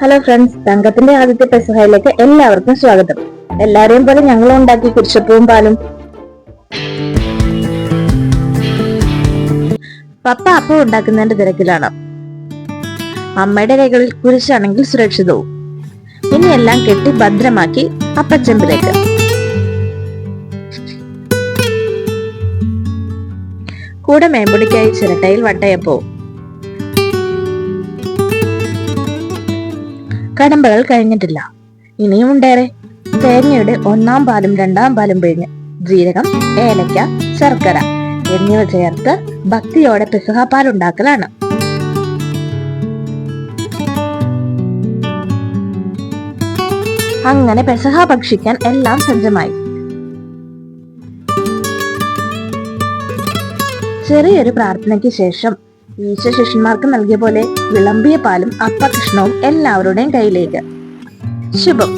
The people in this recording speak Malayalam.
ഹലോ ഫ്രണ്ട്സ് തങ്കത്തിന്റെ ആദ്യത്തെ പെസഹയിലേക്ക് എല്ലാവർക്കും സ്വാഗതം. എല്ലാരെയും പോലെ ഞങ്ങൾ ഉണ്ടാക്കി കുരിശപ്പവും പാലും. പപ്പ അപ്പം ഉണ്ടാക്കുന്നതിന്റെ തിരക്കിലാണ്. അമ്മയുടെ കൈകളിൽ കുരിശാണെങ്കിൽ സുരക്ഷിതവും. ഇനി എല്ലാം കെട്ടി ഭദ്രമാക്കി അപ്പച്ചമ്പിലേക്ക്. കൂടെ മേമ്പൊടിക്കായി ചിരട്ടയിൽ വട്ടയപ്പവും. കടമ്പകൾ കഴിഞ്ഞിട്ടില്ല. ഇനിയും ഉണ്ടേറെ. തേങ്ങയുടെ ഒന്നാം പാലും രണ്ടാം പാലും പിഴിഞ്ഞ് ജീരകം ഏലക്ക ശർക്കര എന്നിവ ചേർത്ത് ഭക്തിയോടെ പിസഹപ്പാൽ ഉണ്ടാക്കലാണ് അങ്ങനെ പെസഹ ഭക്ഷിക്കാൻ എല്ലാം സജ്ജമായി. ചെറിയൊരു പ്രാർത്ഥനയ്ക്ക് ശേഷം ഈശോ ശിഷ്യന്മാർക്ക് നൽകിയ പോലെ വിളമ്പിയ പാലും അപ്പകൃഷ്ണവും എല്ലാവരുടെയും കയ്യിലേക്ക്. ശുഭം.